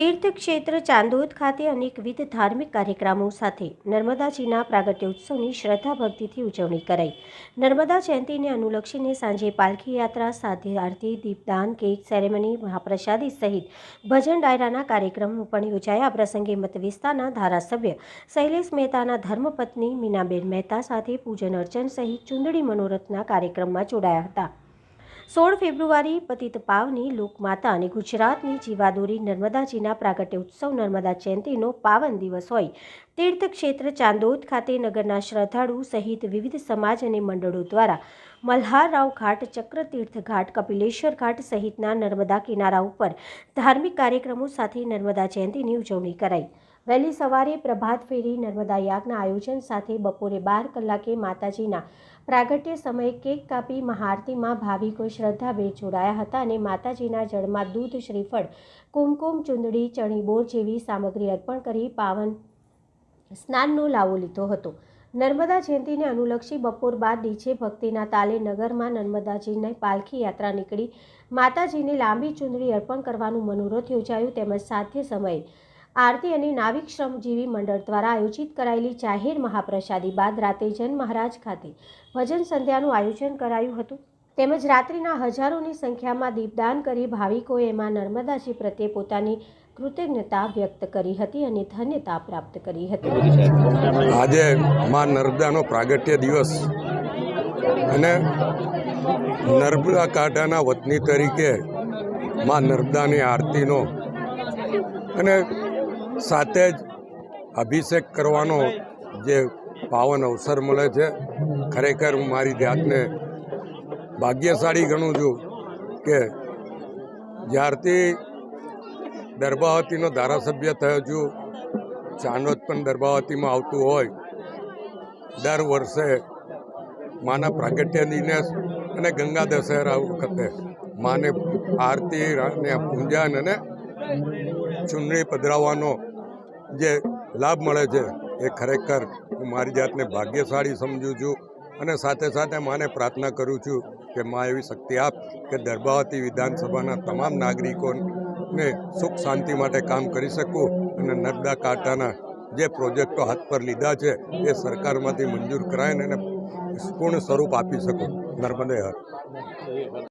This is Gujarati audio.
તીર્થક્ષેત્ર ચાંદોદ ખાતે અનેકવિધ ધાર્મિક કાર્યક્રમો સાથે નર્મદાજીના પ્રાગટ્ય ઉત્સવની શ્રદ્ધા ભક્તિથી ઉજવણી કરાઈ. નર્મદા જયંતિને અનુલક્ષીને સાંજે પાલખી યાત્રા સાથે આરતી, દીપદાન, કેક સેરેમની, મહાપ્રસાદી સહિત ભજન ડાયરાના કાર્યક્રમો પણ યોજાયા. પ્રસંગે મત વિસ્તારના ધારાસભ્ય શૈલેષ મહેતાના ધર્મપત્ની મીનાબેન મહેતા સાથે પૂજન અર્ચન સહિત ચૂંદડી મનોરથના કાર્યક્રમમાં જોડાયા હતા. સોળ ફેબ્રુઆરી પતિત પાવની લોકમાતા અને ગુજરાતની જીવાદોરી નર્મદાજીના પ્રાગટ્ય ઉત્સવ નર્મદા જયંતિનો પાવન દિવસ હોય. તીર્થક્ષેત્ર ચાંદોદ ખાતે નગરના શ્રદ્ધાળુ સહિત વિવિધ સમાજ અને મંડળો દ્વારા મલ્હારરાવ ઘાટ, ચક્રતીર્થ ઘાટ, કપિલેશ્વર ઘાટ સહિતના નર્મદા કિનારા ઉપર ધાર્મિક કાર્યક્રમો સાથે નર્મદા જયંતિની ઉજવણી કરાઈ. વહેલી સવારે પ્રભાત ફેરી નર્મદા યાગના આયોજન સાથે બપોરે બાર કલાકે માતાજીના પ્રાગટ્ય સમયે કેક કાપી મહાઆરતીમાં ભાવિકો શ્રદ્ધાભેર જોડાયા હતા અને માતાજીના જળમાં દૂધ, શ્રીફળ, કુમકુમ, ચુંદડી ચણીબોર જેવી સામગ્રી અર્પણ કરી પાવન સ્નાનનો લાવો લીધો હતો. નર્મદા જયંતિને અનુલક્ષી બપોર બાદ નીચે ભક્તિના તાલે નગરમાં નર્મદાજીની પાલખી યાત્રા નીકળી. માતાજીને લાંબી ચુંદડી અર્પણ કરવાનું મનોરથ યોજાયું તેમજ સાધ્ય સમયે આરતી અને નાવિક શ્રમજીવી મંડળ દ્વારા આયોજિત કરાયેલી જાહેર મહાપ્રસાદી બાદ રાતે જન મહારાજ ખાતે ભજન સંધ્યાનું આયોજન કરાયું હતું. તેમજ રાત્રિના હજારોની સંખ્યામાં દીપદાન કરી ભાવિકોએ એમાં નર્મદાજી પ્રત્યે પોતાની કૃતજ્ઞતા વ્યક્ત કરી હતી અને ધન્યતા પ્રાપ્ત કરી હતી. આજે માં નર્મદાનો પ્રાગટ્ય દિવસ અને નર્મદા કાંઠાના વતની તરીકે માં નર્મદાની આરતીનો અને સાથે જ અભિષેક કરવાનો જે પાવન અવસર મળે છે, ખરેખર હું મારી જાતને ભાગ્યશાળી ગણું છું કે જ્યારથી દરબાવતીનો ધારાસભ્ય થયો છું, ચાંદોદ પણ દરબાવતીમાં આવતું હોય, દર વર્ષે માના પ્રાગટ્ય દિનેશ અને ગંગા દશેરા વખતે માને આરતી અને પૂંજાન અને ચૂંટણી પધરાવવાનો જે લાભ મળે છે, એ ખરેખર હું મારી જાતને ભાગ્યશાળી સમજું છું અને સાથે સાથે માને પ્રાર્થના કરું છું કે માં એવી શક્તિ આપ કે દરબાવતી વિધાનસભાના તમામ નાગરિકોને સુખ શાંતિ માટે કામ કરી શકું અને નર્મદા કાંઠાના જે પ્રોજેક્ટો હાથ પર લીધા છે, એ સરકારમાંથી મંજૂર કરાય અને પૂર્ણ સ્વરૂપ આપી શકું. નર્મદે હર.